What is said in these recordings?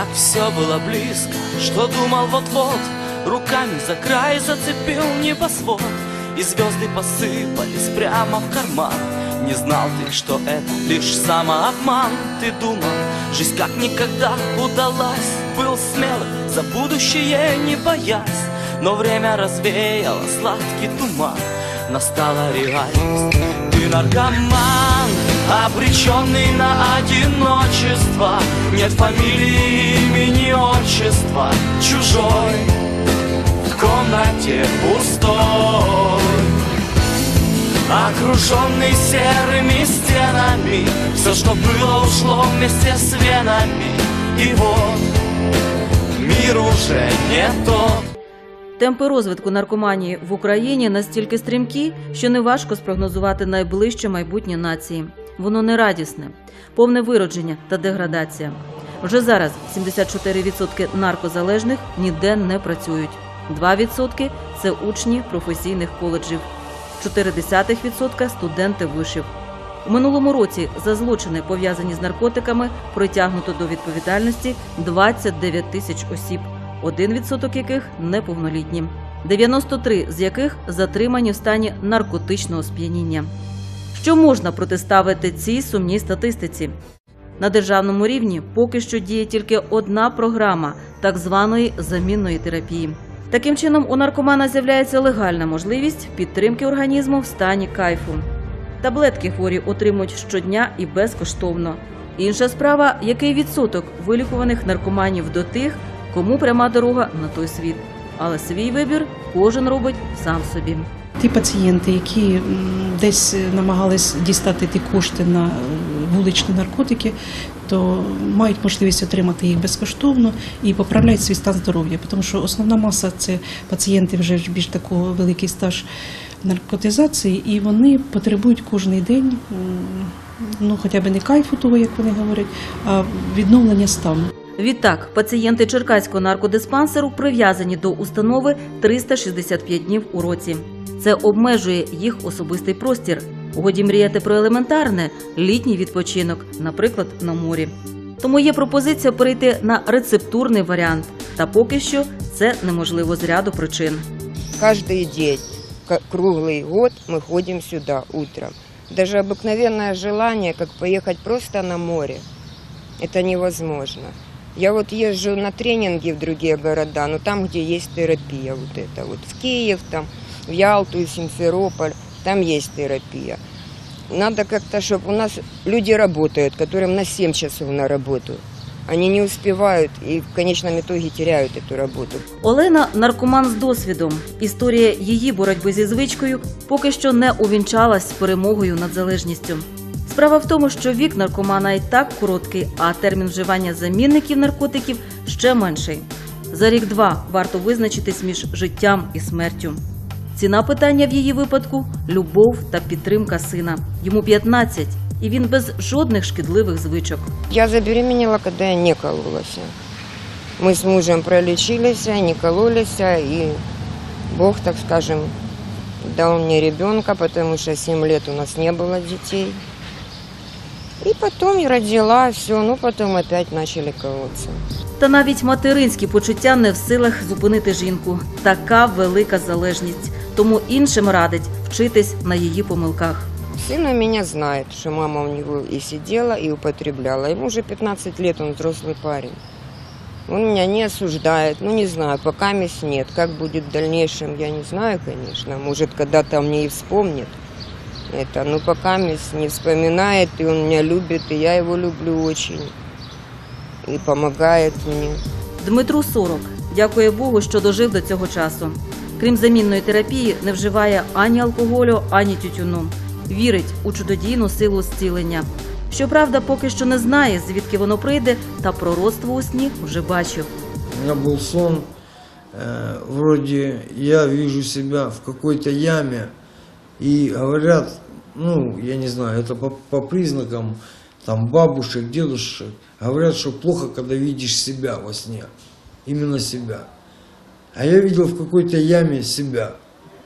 Так все было близко, что думал вот-вот Руками за край зацепил небосвод И звезды посыпались прямо в карман. Не знал ты, что это лишь самообман. Ты думал, жизнь как никогда удалась Был смелым, за будущее не боясь. Но время развеяло сладкий туман Настала реальность. Ты наркоман, обреченный на одиночество Нет фамилии, имени, отчества Чужой в комнате пустой Окруженный серыми стенами Все, что было, ушло вместе с венами И вот мир уже не тот Темпи розвитку наркоманії в Україні настільки стрімкі, що неважко спрогнозувати найближче майбутнє нації. Воно не радісне, повне виродження та деградація. Вже зараз 74% наркозалежних ніде не працюють. 2% – це учні професійних коледжів, 0,4% – студенти вишів. У минулому році за злочини, пов'язані з наркотиками, притягнуто до відповідальності 29 тисяч осіб, 1% яких неповнолітні, 93 з яких затримані в стані наркотичного сп'яніння. Що можна протиставити цій сумній статистиці? На державному рівні поки що діє тільки одна програма так званої замінної терапії. Таким чином, у наркомана з'являється легальна можливість підтримки організму в стані кайфу. Таблетки хворі отримують щодня і безкоштовно. Інша справа, який відсоток вилікуваних наркоманів до тих, кому пряма дорога на той світ. Але свій вибір кожен робить сам собі. Ті пацієнти, які десь намагались дістати ті кошти на е, вуличні наркотики, то мають можливість отримати їх безкоштовно і поправляють свій стан здоров'я. Тому що основна маса це пацієнти вже більш такого великий стаж наркотизації, і вони потребують кожен день, ну хоча б не кайфу того, як вони говорять, а відновлення стану. Відтак, пацієнти Черкаського наркодиспансеру прив'язані до установи 365 днів у році. Це обмежує їх особистий простір. Годі мріяти про елементарне літній відпочинок, наприклад, на морі. Тому є пропозиція перейти на рецептурний варіант. Та поки що це неможливо з ряду причин. Каждый день, ка- круглый год мы ходим сюда утром. Даже обыкновенное желание, как поехать просто на море, это невозможно. Я вот езжу на тренинги в другие города, но там, где есть терапия, вот это вот в Киев, там, в Ялту и Симферополь, там есть терапия. Надо как-то, чтобы у нас люди работают, которым на 7 часов на работу. Они не успевают и в конечном итоге теряют эту работу. Олена наркоман з досвідом. Історія її боротьби зі звичкою поки що не увінчалась з перемогою над залежністю. Справа в тому, що вік наркомана і так короткий, а термін вживання замінників наркотиків ще менший. За рік-два варто визначитись між життям і смертю. Ціна питання в її випадку любов та підтримка сина. Йому 15, і він без жодних шкідливих звичок. Я забеременела, когда я не кололась. Мы с мужем пролечились, не кололись, и Бог, так скажем, дал мне ребенка, потому что 7 лет у нас не было детей. И потом я родила, все, ну потом опять начали колоться. Та навіть материнські почуття не в силах зупинити жінку. Така велика залежність Тому іншим радить вчитись на її помилках. Сын у меня знает, что мама у него и сидела, и употребляла. Ему уже 15 лет, он взрослый парень. Он меня не осуждает, ну не знаю, пока мисс нет. Как будет в дальнейшем, я не знаю, конечно. Может, когда-то мне и вспомнит это. Но пока мисс не вспоминает, и он меня любит, и я его люблю очень. И помогает мне. Дмитру 40. Дякує Богу, що дожив до цього часу. Крім замінної терапії, не вживає ані алкоголю, ані тютюну. Вірить у чудодійну силу зцілення. Щоправда, поки що не знає, звідки воно прийде, та пророцтво у сні вже бачив. У меня был сон, э, вроде я вижу себя в какой-то яме, и говорят, ну, я не знаю, это по, по признакам там бабушек, дедушек, говорят, что плохо, когда видишь себя во сне, именно себя. А я видел в какой-то яме себя,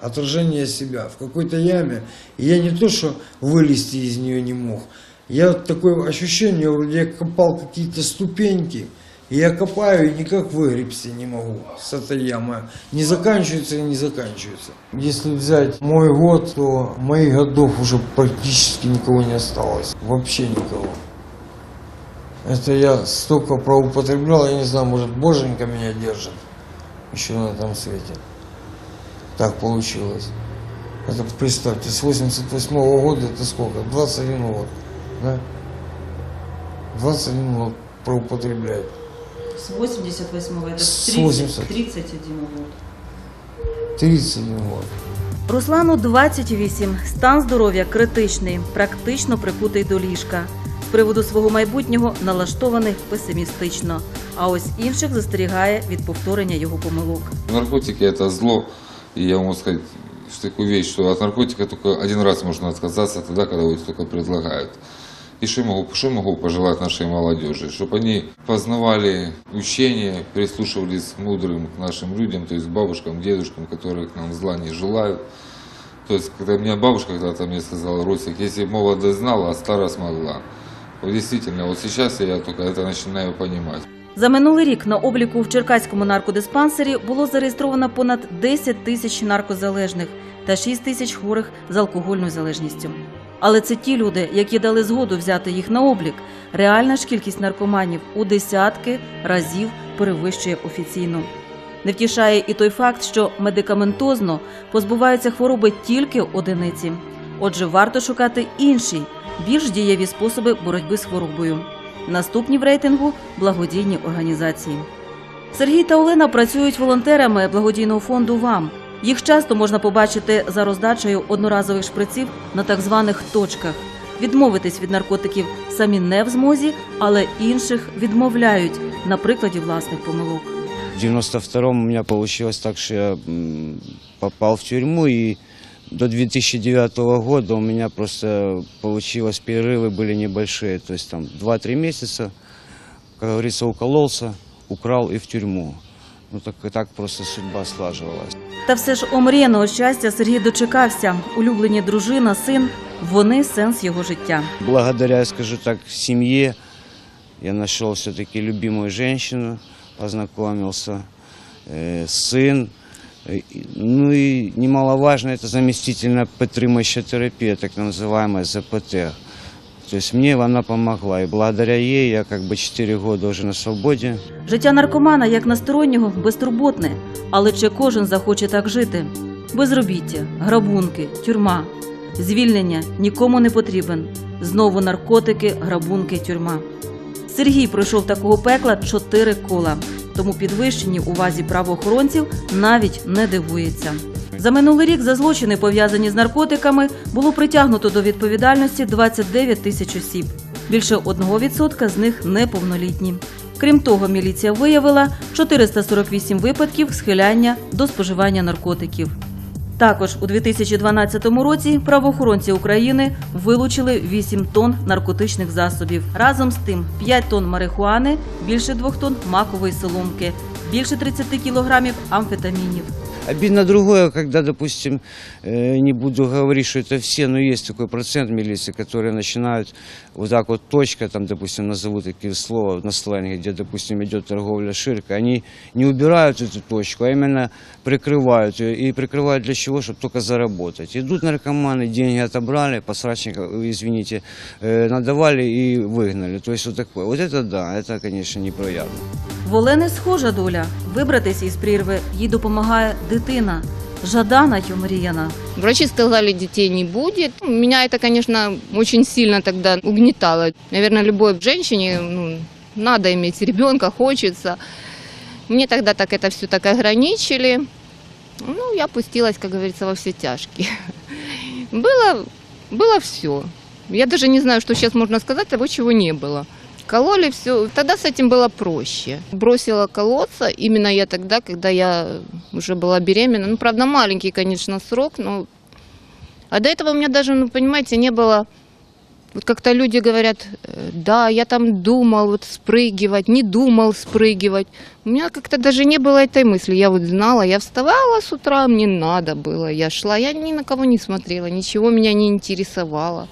отражение себя, в какой-то яме, и я не то, что вылезти из нее не мог, я такое ощущение, вроде я копал какие-то ступеньки, И я копаю и никак выгребсти не могу с этой ямы. Не заканчивается и не заканчивается. Если взять мой год, то моих годов уже практически никого не осталось. Вообще никого. Это я столько проупотреблял, я не знаю, может боженька меня держит еще на этом свете. Так получилось. Это представьте, с 88 года это сколько? 21 год. Да? 21 год проупотребляет. С 88-го, это С 30, 31 год. 31 год. Руслану 28, стан здоров'я критичний, практично прикутий до ліжка. З приводу свого майбутнього налаштований песимістично, а ось інших застерігає від повторення його помилок. Наркотики это зло, и я могу сказать что такую вещь, что от наркотика только один раз можно отказаться, тогда, когда его только предлагают. И что я могу, что я могу пожелать нашей молодежи? Чтобы они познавали учения, прислушивались к мудрым к нашим людям, то есть к бабушкам, дедушкам, которые к нам зла не желают. То есть, когда меня бабушка когда-то мне сказала, Росик, если б молодость знала, а старость могла. Действительно, вот сейчас я только это начинаю понимать. За минулий рік на обліку в Черкаському наркодиспансері було зареєстровано понад 10 тисяч наркозалежних та 6 тисяч хворих з алкогольною залежністю. Але це ті люди, які дали згоду взяти їх на облік. Реальна ж кількість наркоманів у десятки разів перевищує офіційну. Не втішає і той факт, що медикаментозно позбуваються хвороби тільки одиниці. Отже, варто шукати інші, більш дієві способи боротьби з хворобою. Наступні в рейтингу благодійні організації. Сергій та Олена працюють волонтерами благодійного фонду ВАМ. Їх часто можна побачити за роздачею одноразових шприців на так званих точках. Відмовитись від наркотиків самі не в змозі, але інших відмовляють на прикладі власних помилок. В 92-м у меня получилось так, что я м, попал в тюрьму, и до 2009 года у меня просто получилось, перерывы были небольшие, то есть там 2-3 месяца, как говорится, укололся, украл и в тюрьму. Ну так и так просто судьба слаживалась. Та все ж омріяного щастя Сергій дочекався. Улюблені дружина, син вони сенс його життя. Благодаря, я скажу так, семье я нашел все-таки любимую женщину, познакомился, э, сын. Э, и- Ну и немаловажно, это заместительная подтримующая терапия, так называемая ЗПТ. То есть мне она помогла, и благодаря ей я как бы 4 года уже на свободе. Життя наркомана, як настороннього, безтурботне. Але чи кожен захоче так жити? Безробіття, грабунки, тюрма. Звільнення нікому не потрібен. Знову наркотики, грабунки, тюрма. Сергій пройшов такого пекла чотири кола, тому підвищені увазі правоохоронців навіть не дивується. За минулий рік за злочини, пов'язані з наркотиками, було притягнуто до відповідальності 29 тисяч осіб. Більше 1% з них неповнолітні. Крім того, міліція виявила 448 випадків схиляння до споживання наркотиків. Також у 2012 році правоохоронці України вилучили 8 тонн наркотичних засобів. Разом з тим 5 тонн марихуани, більше 2 тонн макової соломки, більше 30 кілограмів амфетамінів. Обидно другое, когда, допустим, э, не буду говорить, что это все, но есть такой процент милиции, которые начинают вот так вот точка, там, допустим, назову такие слова на сленге, где, допустим, идет торговля ширка, они не убирают эту точку, а именно прикрывают ее. И прикрывают для чего? Чтобы только заработать. Идут наркоманы, деньги отобрали, посрачника, извините, э, надавали и выгнали. То есть вот такое. Вот это да, это, конечно, неприятно. В Олени схожа доля. Вибратися із прірви їй допомагає дитина. Жадана й омріяна. Врачи сказали, детей не будет. Меня это, конечно, очень сильно тогда угнетало. Наверное, любой женщине ну, надо иметь ребенка, хочется. Мне тогда так это все так ограничили. Ну, я пустилась, как говорится, во все тяжкие. Было, было все. Я даже не знаю, что сейчас можно сказать, того, чего не было. Кололи все. Тогда с этим было проще. Бросила колоться именно я тогда, когда я уже была беременна. Ну, правда, маленький, конечно, срок, но... А до этого у меня даже, ну, понимаете, не было... Вот как-то люди говорят, э, да, я там думал вот спрыгивать, не думал спрыгивать. У меня как-то даже не было этой мысли. Я вот знала, я вставала с утра, мне надо было. Я шла, я ни на кого не смотрела, ничего меня не интересовало.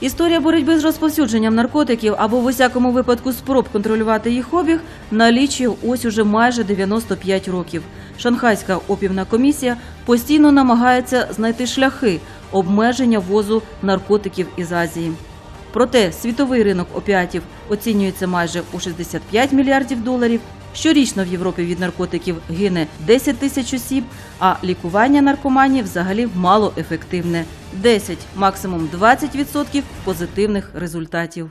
Історія боротьби з розповсюдженням наркотиків або в усякому випадку спроб контролювати їх обіг налічує ось уже майже 95 років. Шанхайська опівна комісія постійно намагається знайти шляхи обмеження ввозу наркотиків із Азії. Проте світовий ринок опіатів оцінюється майже у 65 мільярдів доларів. Щорічно в Європі від наркотиків гине 10 тисяч осіб, а лікування наркоманії взагалі малоефективне 10, максимум 20% позитивних результатів.